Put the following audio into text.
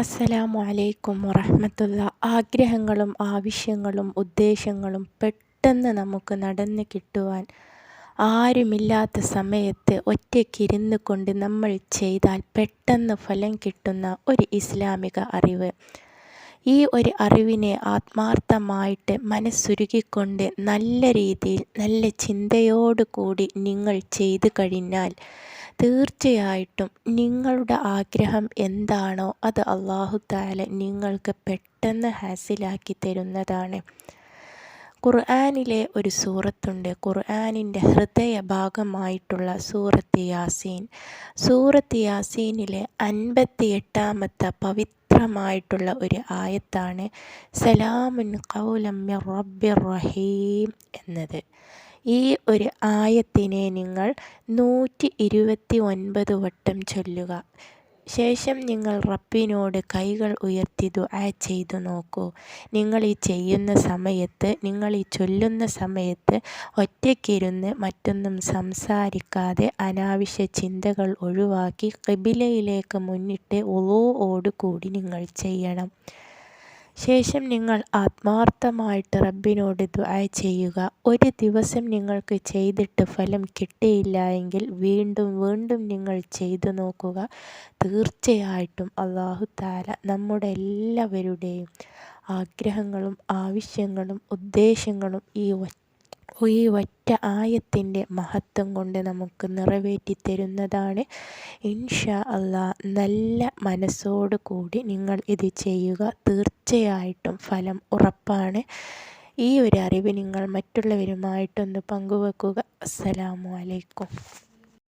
അസ്സലാമു അലൈക്കും വറഹമത്തുള്ള. ആഗ്രഹങ്ങളും ആവശ്യങ്ങളും ഉദ്ദേശങ്ങളും പെട്ടെന്ന് നമുക്ക് നടന്ന് കിട്ടുവാൻ ആരുമില്ലാത്ത സമയത്ത് ഒറ്റയ്ക്കിരുന്ന് കൊണ്ട് നമ്മൾ ചെയ്താൽ പെട്ടെന്ന് ഫലം കിട്ടുന്ന ഒരു ഇസ്ലാമിക അറിവ്. ഈ ഒരു അറിവിനെ ആത്മാർത്ഥമായിട്ട് മനസ്സുരുകിക്കൊണ്ട് നല്ല രീതിയിൽ നല്ല ചിന്തയോടു കൂടി നിങ്ങൾ ചെയ്തു കഴിഞ്ഞാൽ തീർച്ചയായിട്ടും നിങ്ങളുടെ ആഗ്രഹം എന്താണോ അത് അള്ളാഹു താല നിങ്ങൾക്ക് പെട്ടെന്ന് ഹാസിലാക്കി തരുന്നതാണ്. ഖുർആാനിലെ ഒരു സൂറത്തുണ്ട്. ഖുർആാനിന്റെ ഹൃദയ ഭാഗമായിട്ടുള്ള സൂറത്ത് യാസീൻ. സൂറത്ത് യാസീനിലെ അൻപത്തി എട്ടാമത്തെ പവിത്രമായിട്ടുള്ള ഒരു ആയത്താണ് സലാമുൻ കൗലമ്യ റബ്ബിർ റഹീം എന്നത്. ഈ ഒരു ആയത്തിനെ നിങ്ങൾ നൂറ്റി ഇരുപത്തി ഒൻപത് വട്ടം ചൊല്ലുക. ശേഷം നിങ്ങൾ റബ്ബിനോട് കൈകൾ ഉയർത്തി ദുആ ചെയ്തു നോക്കൂ. നിങ്ങൾ ഈ ചെയ്യുന്ന സമയത്ത് നിങ്ങൾ ഈ ചൊല്ലുന്ന സമയത്ത് ഒറ്റയ്ക്കിരുന്ന് മറ്റൊന്നും സംസാരിക്കാതെ അനാവശ്യ ചിന്തകൾ ഒഴിവാക്കി കിബിലയിലേക്ക് മുന്നിട്ട് ഉളോട് കൂടി നിങ്ങൾ ചെയ്യണം. ശേഷം നിങ്ങൾ ആത്മാർത്ഥമായിട്ട് റബ്ബിനോട് ദുആ ചെയ്യുക. ഒരു ദിവസം നിങ്ങൾക്ക് ചെയ്തിട്ട് ഫലം കിട്ടിയില്ല എങ്കിൽ വീണ്ടും വീണ്ടും നിങ്ങൾ ചെയ്തു നോക്കുക. തീർച്ചയായിട്ടും അള്ളാഹു താല നമ്മുടെ എല്ലാവരുടെയും ആഗ്രഹങ്ങളും ആവശ്യങ്ങളും ഉദ്ദേശങ്ങളും ഈ ഈ ഒറ്റ ആയത്തിന്റെ മഹത്വം കൊണ്ട് നമുക്ക് നിറവേറ്റി തരുന്നതാണ് ഇൻഷാ അള്ളാ നല്ല മനസ്സോടു കൂടി നിങ്ങൾ ഇത് ചെയ്യുക തീർച്ചയായിട്ടും ഫലം ഉറപ്പാണ്. ഈ ഒരു അറിവ് നിങ്ങൾ മറ്റുള്ളവരുമായിട്ടൊന്ന് പങ്കുവെക്കുക. അസ്സലാമു അലൈക്കും.